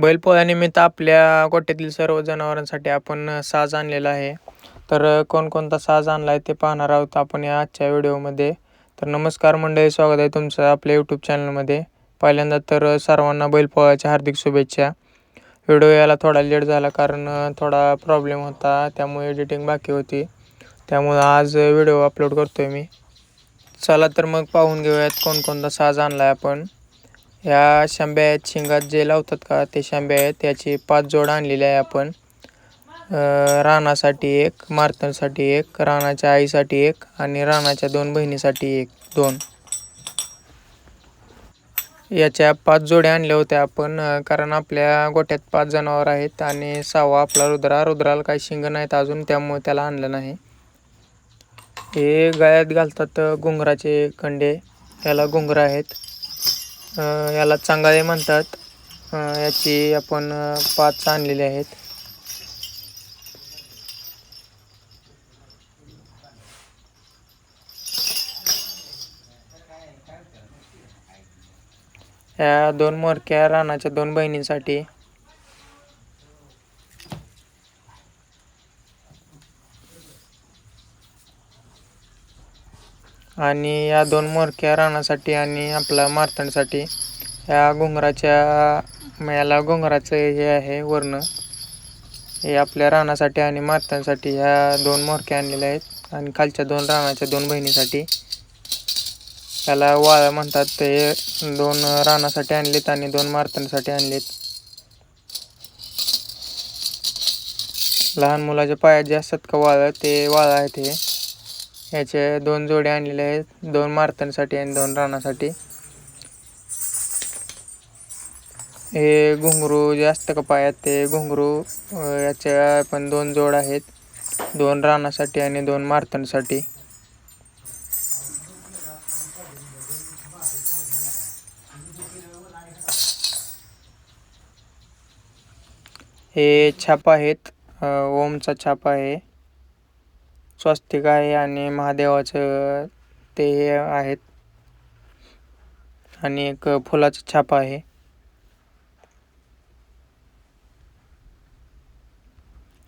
बैलपोळ्यानिमित्त आपल्या गोट्यातील सर्व जनावरांसाठी आपण साज आणलेला आहे. तर कोणकोणता साज आणला आहे ते पाहणार आहोत आपण या आजच्या व्हिडिओमध्ये. तर नमस्कार मंडळी स्वागत आहे तुमचं आपल्या यूट्यूब चॅनलमध्ये. पहिल्यांदा तर सर्वांना बैलपोळ्याच्या हार्दिक शुभेच्छा. व्हिडिओ यायला थोडा लेट झाला कारण थोडा प्रॉब्लेम होता त्यामुळे एडिटिंग बाकी होती. त्यामुळं आज व्हिडिओ अपलोड करतो आहे मी. चला तर मग पाहून घेऊयात कोणकोणता साज आणला आहे आपण. ह्या शांब्या आहेत शिंगात जे लावतात का ते शांब्या आहेत. त्याचे पाच जोड आणलेले आहे आपण. रानासाठी एक मार्तनसाठी एक रानाच्या आईसाठी एक आणि रानाच्या दोन बहिणीसाठी एक दोन. याच्या पाच जोड्या आणल्या होत्या आपण कारण आपल्या गोट्यात पाच जनावर आहेत आणि सहावा आपला रुद्रा. रुद्राला काही शिंग नाहीत अजून त्यामुळे त्याला आणलं नाही. हे गळ्यात घालतात घुंगराचे कंडे. याला घुंगरं आहेत. याला चांगाळे म्हणतात. याची आपण पाच आणलेले आहेत. या दोन मोरक्या रानाच्या दोन बहिणींसाठी आणि या दोन मोरक्या रानासाठी आणि आपला मारतणसाठी या घुंगराच्या याला घुंगराचं हे आहे वर्ण. हे आपल्या रानासाठी आणि मारतांसाठी ह्या दोन मोरक्या आणलेल्या आहेत. आणि खालच्या दोन रानाच्या दोन बहिणीसाठी त्याला वाळा म्हणतात. ते दोन रानासाठी आणलेत आणि दोन मारतांसाठी आणलेत. लहान मुलाच्या पायात जे असतात का वाळा ते वाळा आहेत हे. याचे दोन जोडे आणलेले आहेत. दोन मारतांसाठी आणि दोन रानासाठी. हे घुंगरू जे असतं का पायात ते घुंगरू याच्या पण दोन जोड आहेत. दोन रानासाठी आणि दोन मारतांसाठी. हे छाप आहेत. ओमचा छाप आहे. स्वस्तिक आहे आणि महादेवाचं ते हे आहेत. आणि एक फुलाचं छाप आहे.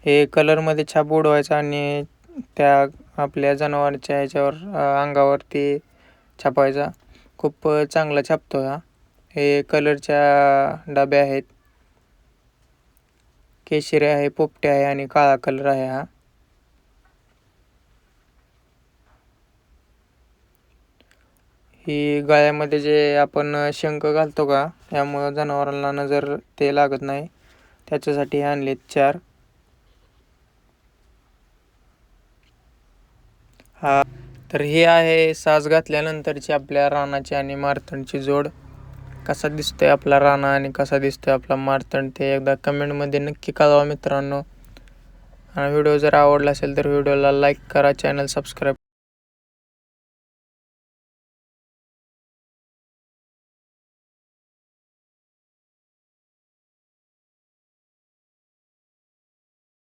हे कलरमध्ये छाप उडवायचा आणि त्या आपल्या जनावरांच्या ह्याच्यावर अंगावरती छापायचा. खूप चांगला छापतो हा. हे कलरच्या डबे आहेत. केशरी आहे पोपटे आहे आणि काळा कलर आहे हा. ही गळ्यामध्ये जे आपण शंख घालतो का त्यामुळं जनावरांना नजर ते लागत नाही त्याच्यासाठी हे आणलेत चार. हा. तर हे आहे साज घातल्यानंतरची आपल्या रानाची आणि मारतणची जोड. कसा दिसतोय आपला राणा आणि कसा दिसतोय आपला मारतण ते एकदा कमेंटमध्ये नक्की कळवा मित्रांनो. आणि व्हिडिओ जर आवडला असेल तर व्हिडिओला लाईक करा चॅनल सबस्क्राईब